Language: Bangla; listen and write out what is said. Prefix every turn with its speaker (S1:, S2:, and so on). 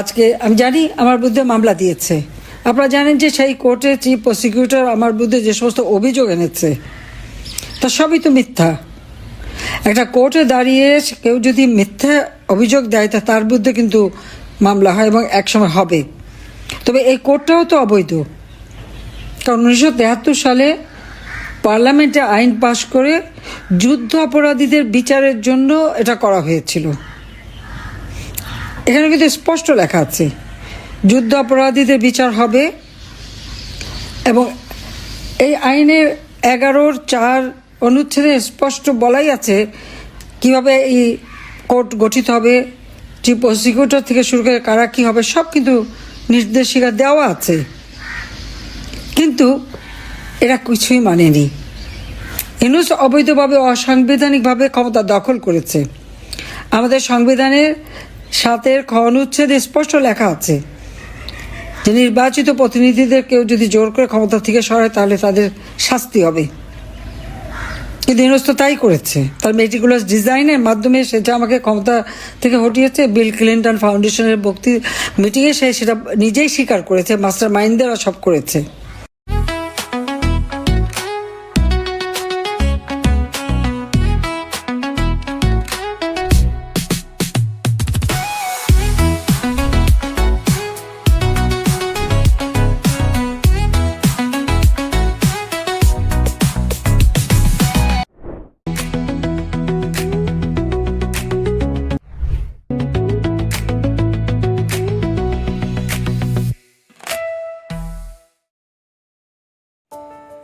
S1: আজকে, আমি জানি আমার বিরুদ্ধে মামলা দিয়েছে। আপনারা জানেন যে সেই কোর্টে চিফ প্রসিকিউটর আমার বিরুদ্ধে যে সমস্ত অভিযোগ এনেছে, তা সবই তো মিথ্যা। একটা কোর্টে দাঁড়িয়ে কেউ যদি মিথ্যা অভিযোগ দেয়, তা তার বিরুদ্ধে কিন্তু মামলা হয় এবং একসময় হবে। তবে এই কোর্টটাও তো অবৈধ। কারণ উনিশশো তেহাত্তর সালে পার্লামেন্টে আইন পাশ করে যুদ্ধ অপরাধীদের বিচারের জন্য এটা করা হয়েছিল। এখানে কিন্তু স্পষ্ট লেখা আছে, যুদ্ধ অপরাধীদের বিচার হবে এবং এই আইনের এগারোর চার অনুচ্ছেদে স্পষ্ট বলাই আছে কীভাবে এই কোর্ট গঠিত হবে, চিফ প্রসিকিউটর থেকে শুরু করে কারা কী হবে, সব কিন্তু নির্দেশিকা দেওয়া আছে। কিন্তু এরা কিছুই মানেনি। ইনুস অবৈধভাবে, অসাংবিধানিকভাবে ক্ষমতা দখল করেছে। আমাদের সংবিধানের সাতের খ অনুচ্ছেদে স্পষ্ট লেখা আছে, যে নির্বাচিত প্রতিনিধিদের কেউ যদি জোর করে ক্ষমতা থেকে সরায়, তাহলে তাদের শাস্তি হবে। কিন্তু তাই করেছে। তার মেটিকুলাস ডিজাইনের মাধ্যমে সেটা আমাকে ক্ষমতা থেকে হটিয়েছে বিল ক্লিন্টন ফাউন্ডেশনের বক্তি মিটিংয়ে সে সেটা নিজেই স্বীকার করেছে মাস্টার মাইন্ডেরা সব করেছে।